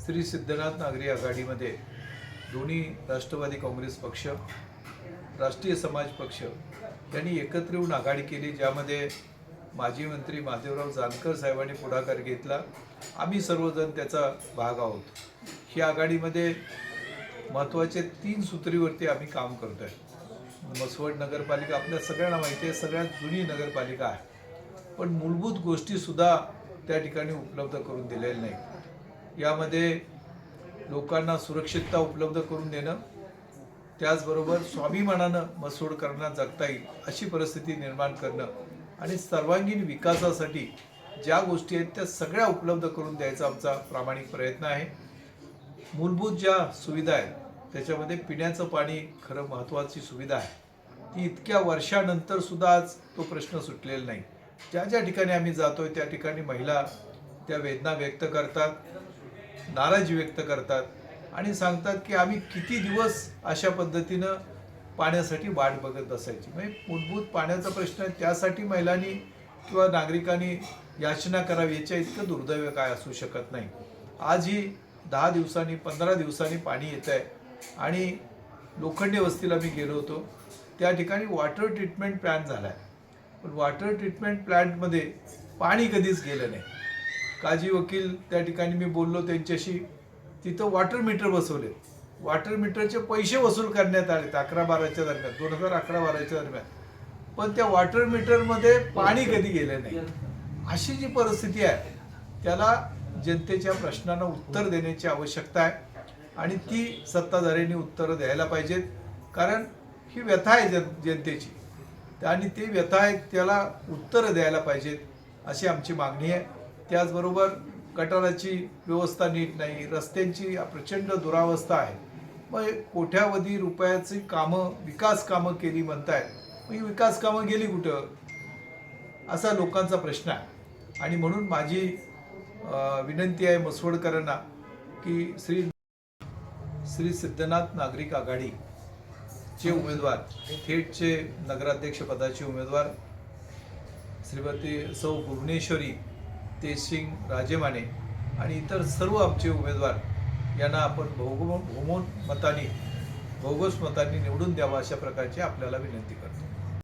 श्री सिद्धनाथ नागरी आघाडीमध्ये दोन्ही राष्ट्रवादी काँग्रेस पक्ष राष्ट्रीय समाज पक्ष यांनी एकत्र येऊन आघाडी केली ज्यामध्ये माजी मंत्री महादेवराव जानकर साहेबांनी पुढाकार घेतला. आम्ही सर्वजण त्याचा भाग आहोत. ही आघाडीमध्ये महत्त्वाचे तीन सूत्रीवरती आम्ही काम करतो आहे मसवड नगरपालिका आपल्या सगळ्यांना माहिती आहे सगळ्यात जुनी नगरपालिका आहे. पण मूलभूत गोष्टीसुद्धा त्या ठिकाणी उपलब्ध करून दिलेल्या नाही यामध्ये लोकांना सुरक्षितता उपलब्ध करून देणं त्याचबरोबर स्वाभिमानानं मसोडकरांना जगता येईल अशी परिस्थिती निर्माण करणं आणि सर्वांगीण विकासासाठी ज्या गोष्टी आहेत त्या सगळ्या उपलब्ध करून द्यायचा आमचा प्रामाणिक प्रयत्न आहे. मूलभूत ज्या सुविधा आहेत त्याच्यामध्ये पिण्याचं पाणी खरं महत्त्वाची सुविधा आहे. ती इतक्या वर्षानंतर सुद्धा आज तो प्रश्न सुटलेला नाही. ज्या ज्या ठिकाणी आम्ही जातोय त्या ठिकाणी महिला त्या वेदना व्यक्त करतात. नाराजी व्यक्त करतात आणि सांगतात की आम्ही किती दिवस अशा पद्धतीनं पाण्यासाठी वाट बघत बसायची. म्हणजे मूलभूत पाण्याचा प्रश्न आहे त्यासाठी महिलांनी किंवा नागरिकांनी याचना करावी याच्या इतकं दुर्दैव काय असू शकत नाही. आजही दहा दिवसांनी पंधरा दिवसांनी पाणी येत आहे आणि लोखंडे वस्तीला मी गेलो होतो. त्या ठिकाणी वॉटर ट्रीटमेंट प्लॅन झाला आहे पण वॉटर ट्रीटमेंट प्लॅन्टमध्ये पाणी कधीच गेलं नाही. काजी वकील त्या ठिकाणी मी बोललो त्यांच्याशी. तिथं वॉटर मीटर बसवले. वॉटर मीटरचे पैसे वसूल करण्यात आले अकरा बाराच्या दरम्यान दोन हजार अकरा बाराच्या दरम्यान. पण त्या वॉटर मीटरमध्ये पाणी कधी गेलं नाही. अशी जी परिस्थिती आहे त्याला जनतेच्या प्रश्नांना उत्तर देण्याची आवश्यकता आहे आणि ती सत्ताधाऱ्यांनी उत्तरं द्यायला पाहिजेत. कारण ही व्यथा आहे जन जनतेची. आणि ती व्यथा आहे त्याला उत्तरं द्यायला पाहिजेत अशी आमची मागणी आहे. त्याचबरोबर गटाराची व्यवस्था नीट नाही रस्त्यांची प्रचंड दुरावस्था आहे. मग कोट्यावधी रुपयाची कामं विकास कामं केली म्हणताय मग ही विकास कामं गेली कुठं? असा लोकांचा प्रश्न आहे. आणि म्हणून माझी विनंती आहे मसवडकरांना की श्री श्री सिद्धनाथ नागरिक आघाडी चे उमेदवार थेटचे नगराध्यक्षपदाचे उमेदवार श्रीमती सौ भुवनेश्वरी तेजसिंग राजेमाने आणि इतर सर्व आमचे उमेदवार यांना आपण बहुगुण बहुमोल मताने बहुगोस मतांनी निवडून द्यावा अशा प्रकारची आपल्याला विनंती करतो.